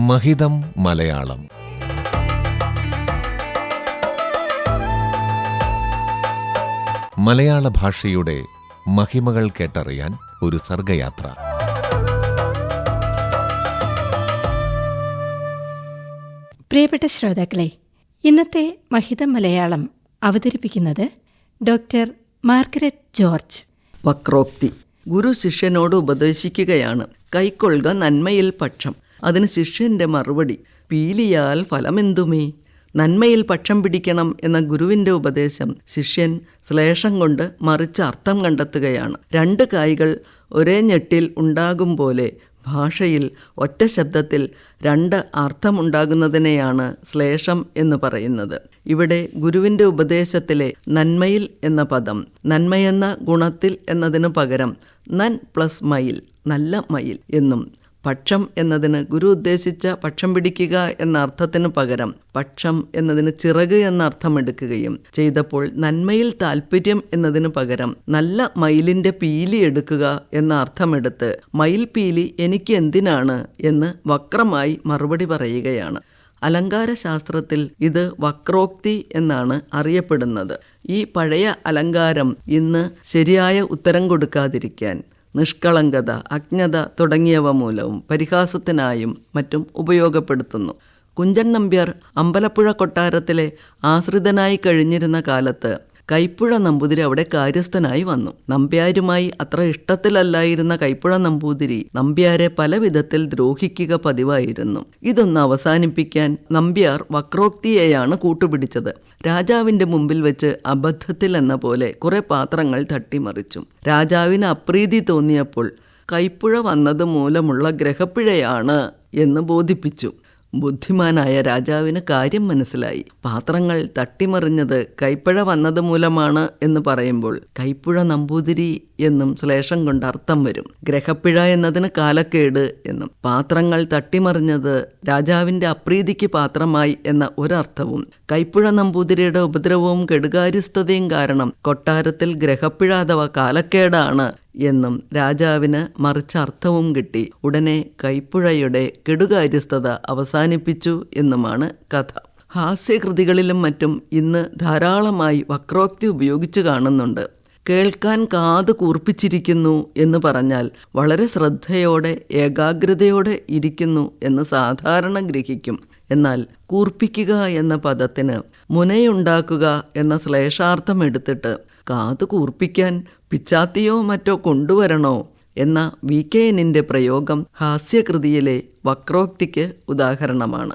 മഹിതം മലയാളം. മലയാള ഭാഷയുടെ മഹിമകൾ കേട്ടറിയാൻ ഒരു സർഗയാത്ര. പ്രിയപ്പെട്ട ശ്രോതാക്കളെ ഇന്നത്തെ മഹിതം മലയാളം അവതരിപ്പിക്കുന്നത് ഡോക്ടർ മാർഗരറ്റ് ജോർജ്. വക്രോക്തി ഗുരു ശിഷ്യനോട് ഉപദേശിക്കുകയാണ്. കൈക്കൊള്ളുക നന്മയിൽ പക്ഷം. അതിന് ശിഷ്യന്റെ മറുപടി പീലിയാൽ ഫലമെന്തുമേ? നന്മയിൽ പക്ഷം പിടിക്കണം എന്ന ഗുരുവിന്റെ ഉപദേശം ശിഷ്യൻ ശ്ലേഷം കൊണ്ട് മറിച്ച് അർത്ഥം കണ്ടെത്തുകയാണ്. രണ്ട് കായ്കൾ ഒരേ ഞെട്ടിൽ ഉണ്ടാകും പോലെ ഭാഷയിൽ ഒറ്റ ശബ്ദത്തിൽ രണ്ട് അർത്ഥമുണ്ടാകുന്നതിനെയാണ് ശ്ലേഷം എന്ന് പറയുന്നത്. ഇവിടെ ഗുരുവിന്റെ ഉപദേശത്തിലെ നന്മയിൽ എന്ന പദം നന്മയെന്ന ഗുണത്തിൽ എന്നതിനു പകരം നൻ പ്ലസ് മയിൽ നല്ല മയിൽ എന്നും പക്ഷം എന്നതിന് ഗുരു ഉദ്ദേശിച്ച പക്ഷം പിടിക്കുക എന്ന അർത്ഥത്തിനു പകരം പക്ഷം എന്നതിന് ചിറക് എന്ന അർത്ഥം എടുക്കുകയും ചെയ്തപ്പോൾ നന്മയിൽ താല്പര്യം എന്നതിന് പകരം നല്ല മയിലിന്റെ പീലി എടുക്കുക എന്ന അർത്ഥമെടുത്ത് മയിൽ പീലി എനിക്ക് എന്തിനാണ് എന്ന് വക്രമായി മറുപടി പറയുകയാണ്. അലങ്കാരശാസ്ത്രത്തിൽ ഇത് വക്രോക്തി എന്നാണ് അറിയപ്പെടുന്നത്. ഈ പഴയ അലങ്കാരം ഇന്ന് ശരിയായ ഉത്തരം കൊടുക്കാതിരിക്കാൻ നിഷ്കളങ്കത അജ്ഞത തുടങ്ങിയവ മൂലവും പരിഹാസത്തിനായും മറ്റും ഉപയോഗപ്പെടുത്തുന്നു. കുഞ്ചൻ നമ്പ്യാർ അമ്പലപ്പുഴ കൊട്ടാരത്തിലെ ആശ്രിതനായി കഴിഞ്ഞിരുന്ന കാലത്ത് കൈപ്പുഴ നമ്പൂതിരി അവിടെ കാര്യസ്ഥനായി വന്നു. നമ്പ്യാരുമായി അത്ര ഇഷ്ടത്തിലല്ലായിരുന്ന കൈപ്പുഴ നമ്പൂതിരി നമ്പ്യാരെ പല വിധത്തിൽ ദ്രോഹിക്കുക പതിവായിരുന്നു. ഇതൊന്ന് അവസാനിപ്പിക്കാൻ നമ്പ്യാർ വക്രോക്തിയെയാണ് കൂട്ടുപിടിച്ചത്. രാജാവിന്റെ മുമ്പിൽ വെച്ച് അബദ്ധത്തിൽ എന്ന പോലെ കുറെ പാത്രങ്ങൾ തട്ടിമറിച്ചു. രാജാവിന് അപ്രീതി തോന്നിയപ്പോൾ കൈപ്പുഴ വന്നത് മൂലമുള്ള ഗ്രഹപ്പിഴയാണ് എന്ന് ബോധിപ്പിച്ചു. ബുദ്ധിമാനായ രാജാവിന് കാര്യം മനസ്സിലായി. പാത്രങ്ങൾ തട്ടിമറിഞ്ഞത് കൈപ്പഴ വന്നത് മൂലമാണ് എന്ന് പറയുമ്പോൾ കൈപ്പുഴ നമ്പൂതിരി എന്നും ശ്ലേഷം കൊണ്ട് അർത്ഥം വരും. ഗ്രഹപ്പിഴ എന്നതിന് കാലക്കേട് എന്നും. പാത്രങ്ങൾ തട്ടിമറിഞ്ഞത് രാജാവിന്റെ അപ്രീതിക്ക് പാത്രമായി എന്ന ഒരർത്ഥവും. കൈപ്പുഴ നമ്പൂതിരിയുടെ ഉപദ്രവവും കെടുകാര്യസ്ഥതയും കാരണം കൊട്ടാരത്തിൽ ഗ്രഹപ്പിഴ അഥവാ കാലക്കേടാണ് എന്നും രാജാവിന് മറിച്ചർത്ഥവും കിട്ടി. ഉടനെ കൈപ്പുഴയുടെ കെടുകാര്യസ്ഥത അവസാനിപ്പിച്ചു എന്നുമാണ് കഥ. ഹാസ്യകൃതികളിലും മറ്റും ഇന്ന് ധാരാളമായി വക്രോക്തി ഉപയോഗിച്ചു കാണുന്നുണ്ട്. കേൾക്കാൻ കാത് കൂർപ്പിച്ചിരിക്കുന്നു എന്ന് പറഞ്ഞാൽ വളരെ ശ്രദ്ധയോടെ ഏകാഗ്രതയോടെ ഇരിക്കുന്നു എന്ന് സാധാരണ ഗ്രഹിക്കും. എന്നാൽ കൂർപ്പിക്കുക എന്ന പദത്തിന് മുനയുണ്ടാക്കുക എന്ന ശ്ലേഷാർത്ഥം എടുത്തിട്ട് കാത് കൂർപ്പിക്കാൻ പിച്ചാത്തിയോ മറ്റോ കൊണ്ടുവരണോ എന്ന വി കെ എന്നിന്റെ പ്രയോഗം ഹാസ്യകൃതിയിലെ വക്രോക്തിക്ക് ഉദാഹരണമാണ്.